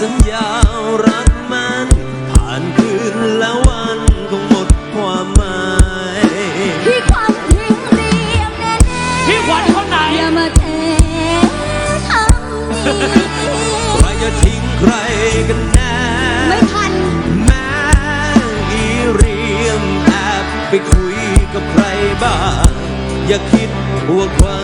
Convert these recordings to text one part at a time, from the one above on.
สัญญารักมันผ่านคืนและวันคงหมดความหมายพี่ควัญทิ้งเรียมแน่ๆพี่ควัญคนไหนอย่ามาเททำนี้ใครจะทิ้งใครกันแน่ไม่ทันแม่อีเรียมแอบไปคุยกับใครบ้างอย่าคิดว่าความ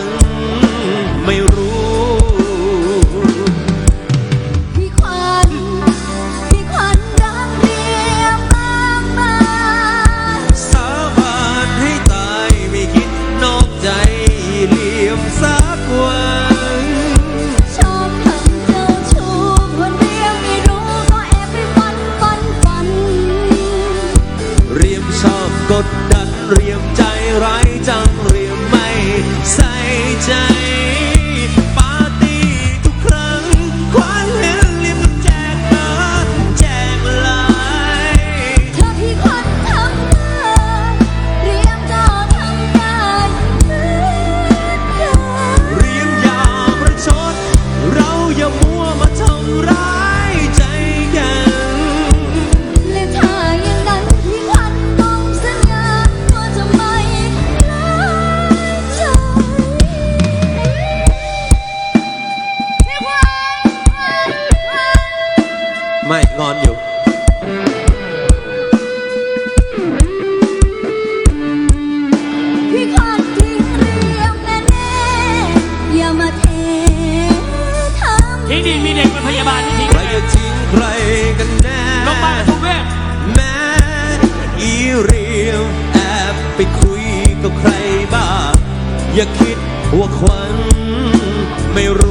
กดดันเรียมใจร้าย ไม่งอนอยู่ พี่ขวัญทิ้งเรียมแน่ๆอย่ามาเททำทิ้งดิมีเด็กเป็นพยาบาลที่ทิ้งใครจะทิ้งใครกันแน่โรงพยาบาลทุเวศแม้อีเรียวแอบไปคุยกับใครบ้างอย่าคิดว่าควันไม่รู้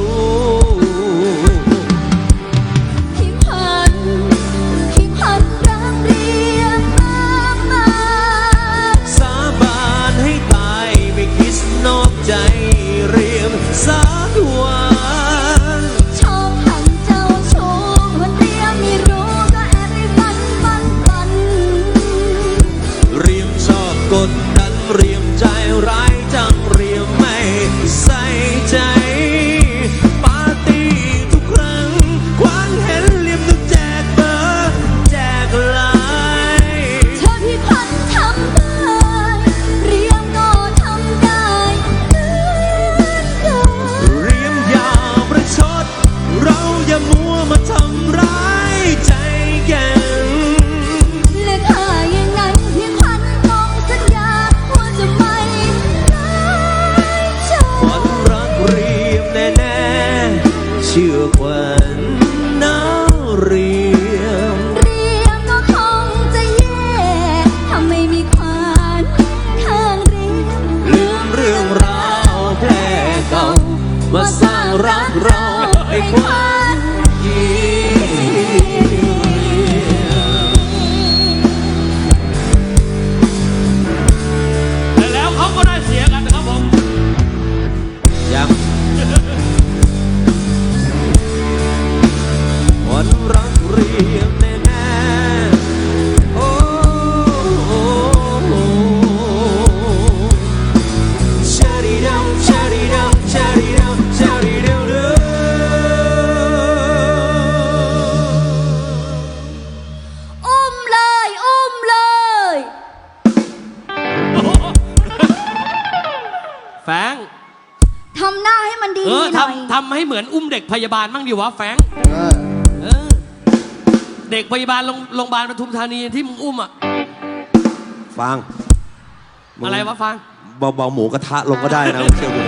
ช ๆเแฟงทำหน้าให้มันดีเออหน่อยทำทำให้เหมือนอุ้มเด็กพยาบาลบ้างดิวะแฟงเออ เด็กพยาบาลโรงโรงพยาบาลปทุมธานีที่มึงอุ้มอะฟังมึงอะไรวะฟังเบาๆหมูกระทะลงก็ได้นะมึงเชื่อกู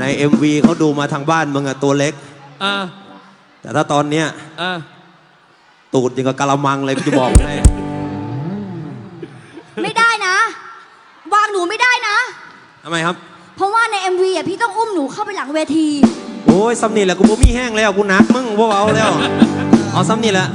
ใน MV เขาดูมาทางบ้านมึงอะตัวเล็ก เออแต่ถ้าตอนเนี้ยเออตูดยังกับกะละมังเลยกูจะบอกให้ไม่ได้นะ วางหนูไม่ได้นะ ทำไมครับ เพราะว่าใน MV อะพี่ต้องอุ้มหนูเข้าไปหลังเวที โอ้ยซ้ำนี่แหละกูบ่มีแห้งแล้วกูหนักมึงบ่เอาแล้ว เอาซ้ำนี่แหละ